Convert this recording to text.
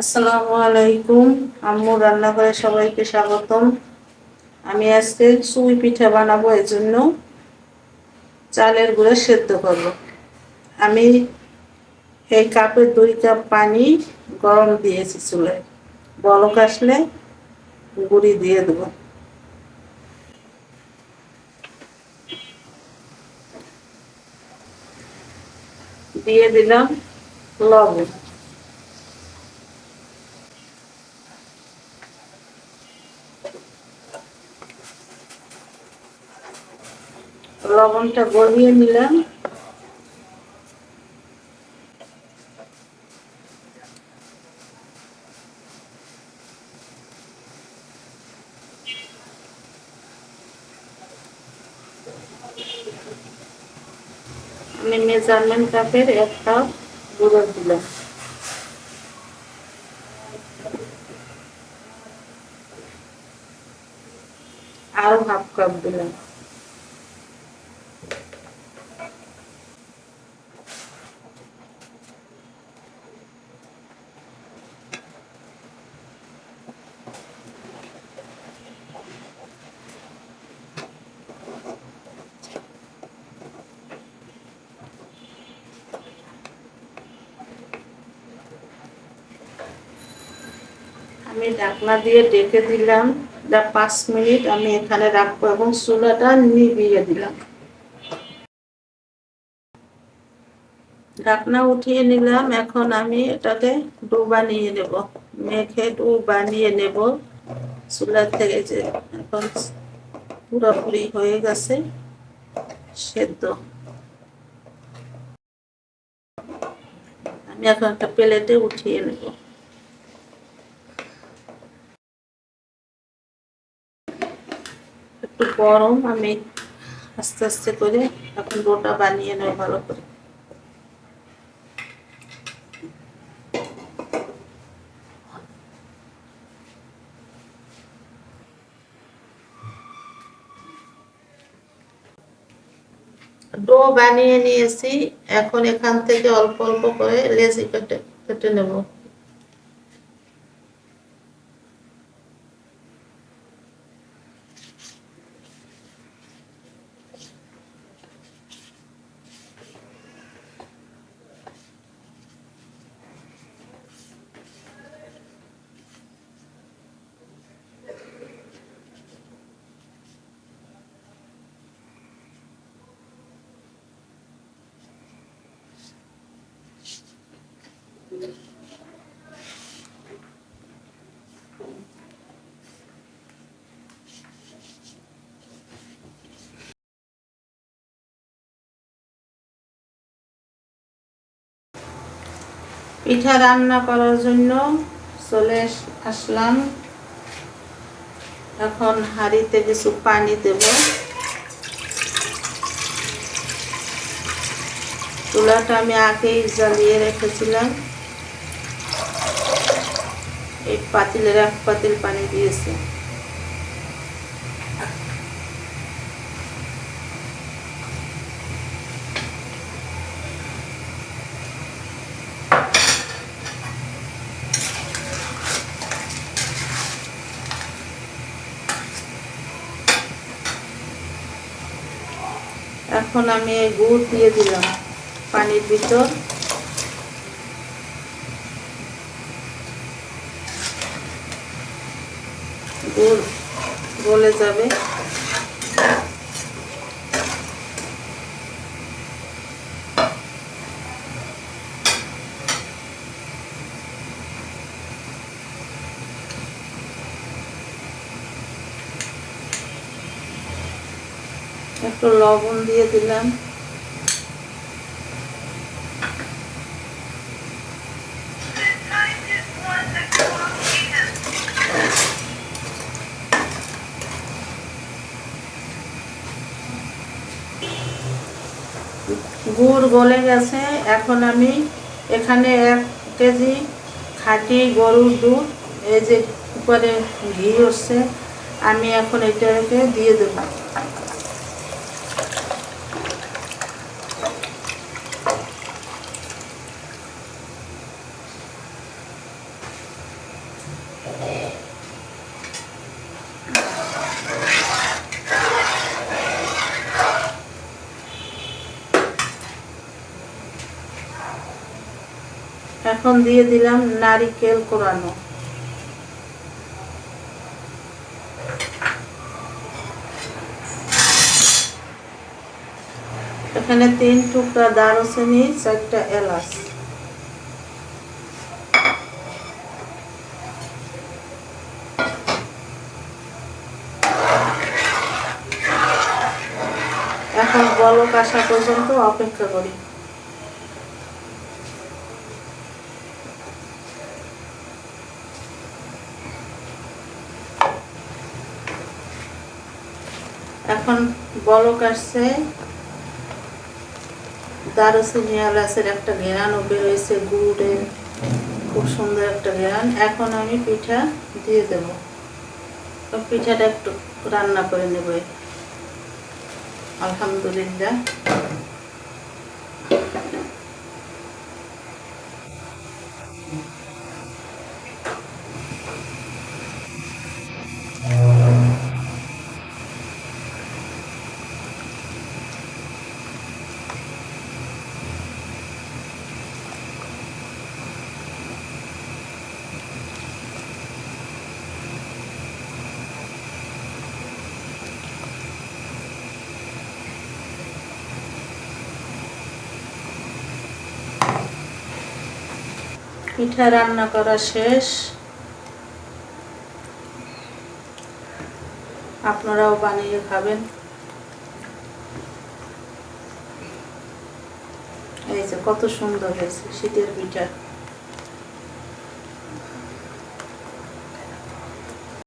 আসসালামু আলাইকুম। আম্মু রান্নাঘরে সবাইকে স্বাগতম। আমি আজকে সুই পিঠা বানাবো এর জন্য চালের গুঁড়ো সেদ্ধ করব। আমি এই কাপে দুই কাপ পানি গরম দিয়েছি চুলায়। বলক আসলে গুঁড়ি দিয়ে দেবো। দিয়ে দিলাম লবণ। লবণটা গলিয়ে নিলাম। আমি মেজারমেন্ট কাপের এক কাপ গুঁড়ো দিলাম। আরও হাফ কাপ দিলাম। আমি ঢাকনা দিয়ে ডেকে দিলাম। যা পাঁচ মিনিট আমি এখানে রাখব এবং চুলাটা নিভিয়ে দিলাম। ঢাকনা উঠিয়ে নিলাম। এখন আমি এটাকে ডো বানিয়ে নেব। মেখে ডো বানিয়ে নেব। চুলা থেকে যে এখন পুরোপুরি হয়ে গেছে, সেদ্ধ। আমি এখন একটা প্লেটে উঠিয়ে নেব। একটু গরম, আমি আস্তে আস্তে করে এখন ডোটা বানিয়ে নেব ভালো করে। ডো বানিয়ে নিয়েছি, এখন এখান থেকে অল্প অল্প করে লেজি কেটে কেটে নেব। পিঠা রান্না করার জন্য চলে আসলাম। এখন হাঁড়িতে কিছু পানি দেব। চুলাটা আমি আগেই জ্বালিয়ে রেখেছিলাম। এই পাতিলের এক পাতিল পানি দিয়েছি। এখন আমি এই গুড় দিয়ে দিলাম পানির ভিতর। গুড় গলে যাবে। একটু লবণ দিয়ে দিলাম। গুড় গলে গেছে। এখন আমি এখানে এক কেজি খাঁটি গরুর দুধ, এই যে উপরে ঘি হচ্ছে, আমি এখন এটাকে দিয়ে দেবো। এখন দিয়ে দিলাম নারিকেল কোরানো। এখানে তিন টুকরা দারুচিনি চারটা এলাচ। এখন বলক আসা পর্যন্ত অপেক্ষা করি। এখন বলক আসছে। দারুচিনি এলাচের একটা ঘেরান ঘেরানো বেরোয়েছে গুড়ের খুব সুন্দর একটা ঘেরান। এখন আমি পিঠা দিয়ে দেব। পিঠাটা একটু রান্না করে নেব। Elhamdülillah. পিঠা রান্না করা শেষ। আপনারাও বানিয়ে খাবেন। এই যে কত সুন্দর হয়েছে শীতের পিঠা।